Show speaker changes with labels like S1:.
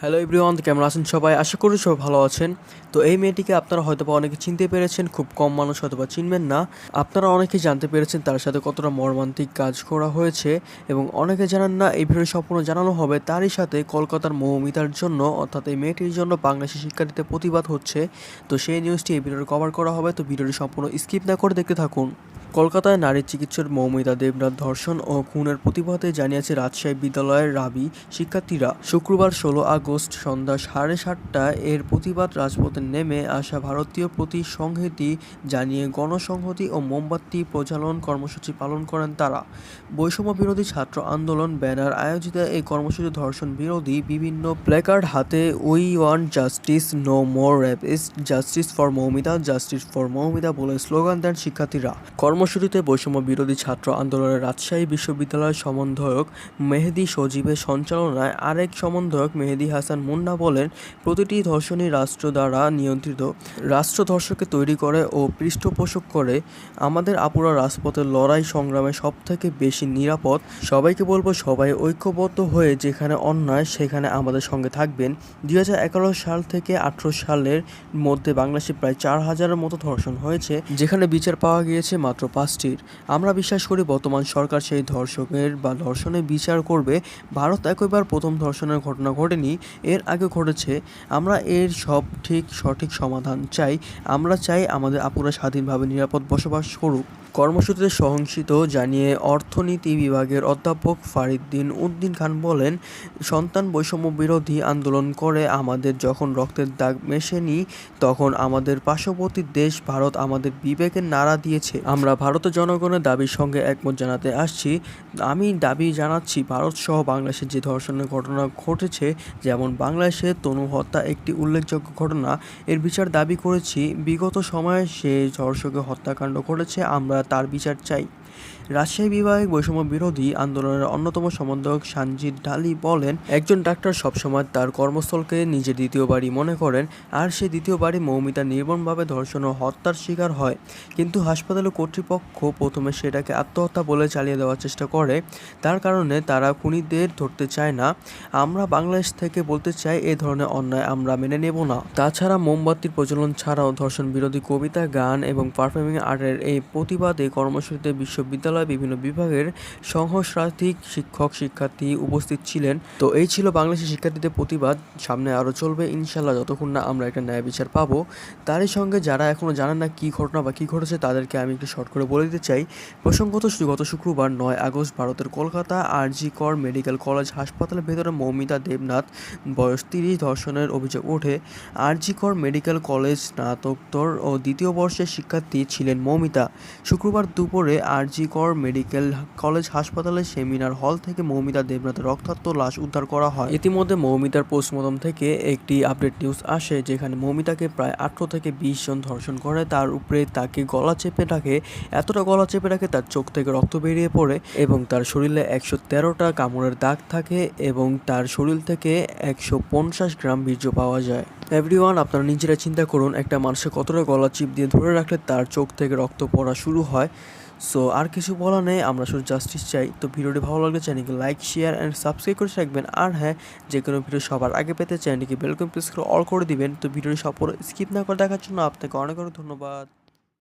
S1: Hello everyone কেমন আছেন সবাই? আশা করি সবাই ভালো আছেন। তো এই মেয়েটিকে আপনারা হয়তো বা অনেকে চিনতে পেরেছেন, খুব কম মানুষ হয়তো বা চিনবেন না। আপনারা অনেকে জানতে পেরেছেন তার সাথে কতটা মর্মান্তিক কাজ করা হয়েছে এবং অনেকে জানেন না, এই ভিডিও সম্পূর্ণ জানানো হবে। তারই সাথে কলকাতার মৌমিতার জন্য, অর্থাৎ এই মেয়েটির জন্য বাংলাদেশি শিক্ষার্থীতে প্রতিবাদ হচ্ছে। তো সেই নিউজটি এই ভিডিওতে কভার করা হবে। তো ভিডিওটি সম্পূর্ণ স্কিপ না করে দেখতে থাকুন। কলকাতায় নারী চিকিৎসক মৌমিতা দেবনাথ ধর্ষণ ও খুনের প্রতিবাদে জানিয়েছে রাজশাহী বিদ্যালয়ের রাবি শিক্ষার্থীরা। শুক্রবার ষোলো আগস্ট সন্ধ্যা সাড়ে সাতটায় এর প্রতিবাদ রাজপথে নেমে আসা ভারতীয় প্রতি সংহতি জানিয়ে গণসংহতি ও মোমবাতি প্রজ্বালন কর্মসূচি পালন করেন তারা। বৈষম্য বিরোধী ছাত্র আন্দোলন ব্যানার আয়োজিত এই কর্মসূচি ধর্ষণ বিরোধী বিভিন্ন প্ল্যাকার্ড হাতে we want justice no more rapist justice for Moumita, justice for Moumita বলে স্লোগান দেন শিক্ষার্থীরা। কর্মসূচিতে বৈষম্য বিরোধী ছাত্র আন্দোলনের রাজশাহী বিশ্ববিদ্যালয়ের সমন্বয়ক মেহেদি সজীবের সঞ্চালনায় আরেক সমন্বয়ক মেহেদি হাসান মুন্না বলেন, প্রতিটি ধর্ষণই রাষ্ট্র দ্বারা নিয়ন্ত্রিত। রাষ্ট্র ধর্ষককে তৈরি করে ও পৃষ্ঠপোষক করে। আমাদের আপুরা রাজপথের লড়াই সংগ্রামে সব থেকে বেশি নিরাপদ। সবাইকে বলব সবাই ঐক্যবদ্ধ হয়ে যেখানে অন্যায়, সেখানে আমাদের সঙ্গে থাকবেন। দুই হাজার এগারো সাল থেকে আঠারো সালের মধ্যে বাংলাদেশে প্রায় চার হাজারের মতো ধর্ষণ হয়েছে, যেখানে বিচার পাওয়া গিয়েছে মাত্র পাঁচটির। আমরা বিশ্বাস করি বর্তমান সরকার সেই ধর্ষকের বা ধর্ষণের বিচার করবে। ভারত একবার প্রথম ধর্ষণের ঘটনা ঘটেনি, এর আগে ঘটেছে। আমরা এর সব ঠিক সঠিক সমাধান চাই। আমরা চাই আমাদের আপুরা স্বাধীনভাবে নিরাপদ বসবাস করুক। কর্মসূচিতে সহিংসিত জানিয়ে অর্থনীতি বিভাগের অধ্যাপক ফারিদ্দিন উদ্দিন খান বলেন, সন্তান বৈষম্য বিরোধী আন্দোলন করে আমাদের যখন রক্তের দাগ মেশেনি, তখন আমাদের পার্শ্ববর্তী দেশ ভারত আমাদের বিবেকের নাড়া দিয়েছে। আমরা ভারতের জনগণের দাবির সঙ্গে একমত জানাতে আসছি। আমি দাবি জানাচ্ছি ভারত সহ বাংলাদেশের যে ধর্ষণের ঘটনা ঘটেছে, যেমন বাংলাদেশে তনু হত্যা একটি উল্লেখযোগ্য ঘটনা। এর বিচার দাবি করেছি, বিগত সময়ে সে ধর্ষকে হত্যাকাণ্ড ঘটেছে, আমরা তার বিচার চাই। রাজশাহী বিভাগে বৈষম্য বিরোধী আন্দোলনের অন্যতম সমন্বয়ক সানজিদ ঢালি বলেন, একজন ডাক্তার সবসময় তার কর্মস্থলকে নিজের দ্বিতীয় বাড়ি মনে করেন আর সেই দ্বিতীয় বাড়ি মৌমিতা নির্মমভাবে ধর্ষণ ও হত্যার শিকার হয়। কিন্তু হাসপাতালের কর্তৃপক্ষ প্রথমে সেটাকে আত্মহত্যা বলে চালিয়ে দেওয়ার চেষ্টা করে। তার কারণে তারা খুনিদের ধরতে চায় না। আমরা বাংলাদেশ থেকে বলতে চাই এ ধরনের অন্যায় আমরা মেনে নেব না। তাছাড়া মোমবাতির প্রচলন ছাড়াও ধর্ষণ বিরোধী কবিতা, গান এবং পারফর্মিং আর্টের এই প্রতিবাদে কর্মসূচিতে বিশ্ববিদ্যালয় বিভিন্ন বিভাগের সহস্রাধিক শিক্ষক, শিক্ষার্থী উপস্থিত ছিলেন। তো এই ছিল বাংলাদেশের শিক্ষার্থীদের প্রতিবাদ। সামনে আরও চলবে ইনশাল্লাহ যতক্ষণ না আমরা একটা ন্যায় বিচার পাবো। তারই সঙ্গে যারা এখনও জানেন না কী ঘটনা বা কী ঘটেছে, তাদেরকে আমি একটু শর্ট করে বলে দিতে চাই। প্রসঙ্গত গত শুক্রবার নয়, আগস্ট ভারতের কলকাতা আরজি কর মেডিকেল কলেজ হাসপাতালের ভেতরে মৌমিতা দেবনাথ, বয়স তিরিশ, ধর্ষণের অভিযোগ ওঠে। আরজি কর মেডিকেল কলেজ স্নাতকোত্তর ও দ্বিতীয় বর্ষের শিক্ষার্থী ছিলেন মৌমিতা। শুক্রবার দুপুরে আরজি কর মেডিকেল কলেজ হাসপাতালের সেমিনার হল থেকে মৌমিতা দেবনাথের রক্তাক্ত লাশ উদ্ধার করা হয়। ইতিমধ্যে মৌমিতার পোস্টমর্টম থেকে একটি আপডেট নিউজ আসে, যেখানে মৌমিতাকে প্রায় আঠারো থেকে বিশ জন ধর্ষণ করে। তার উপরে তাকে গলা চেপে রাখে, এতটা গলা চেপে রাখে তার চোখ থেকে রক্ত বেরিয়ে পড়ে এবং তার শরীরে একশো তেরোটা কামড়ের দাগ থাকে এবং তার শরীর থেকে একশো পঞ্চাশ গ্রাম বীর্য পাওয়া যায়। এভরিওয়ান আপনারা নিজেরা চিন্তা করুন, একটা মানুষের কতটা গলা চিপ দিয়ে ধরে রাখলে তার চোখ থেকে রক্ত পড়া শুরু হয়। সো আর কিছু বলা নেই, আমরা শুধু জাস্টিস চাই। তো ভিডিওটি ভালো লাগলে চ্যানেলকে লাইক শেয়ার অ্যান্ড সাবস্ক্রাইব করে রাখবেন। আর হ্যাঁ যে কোনো ভিডিও সবার আগে পেতে চ্যানেলটিকে বেলকম প্রেস করে অল করে দিবেন। তো ভিডিওটি সব স্কিপ না করে দেখার জন্য আপনাকে অনেক অনেক ধন্যবাদ।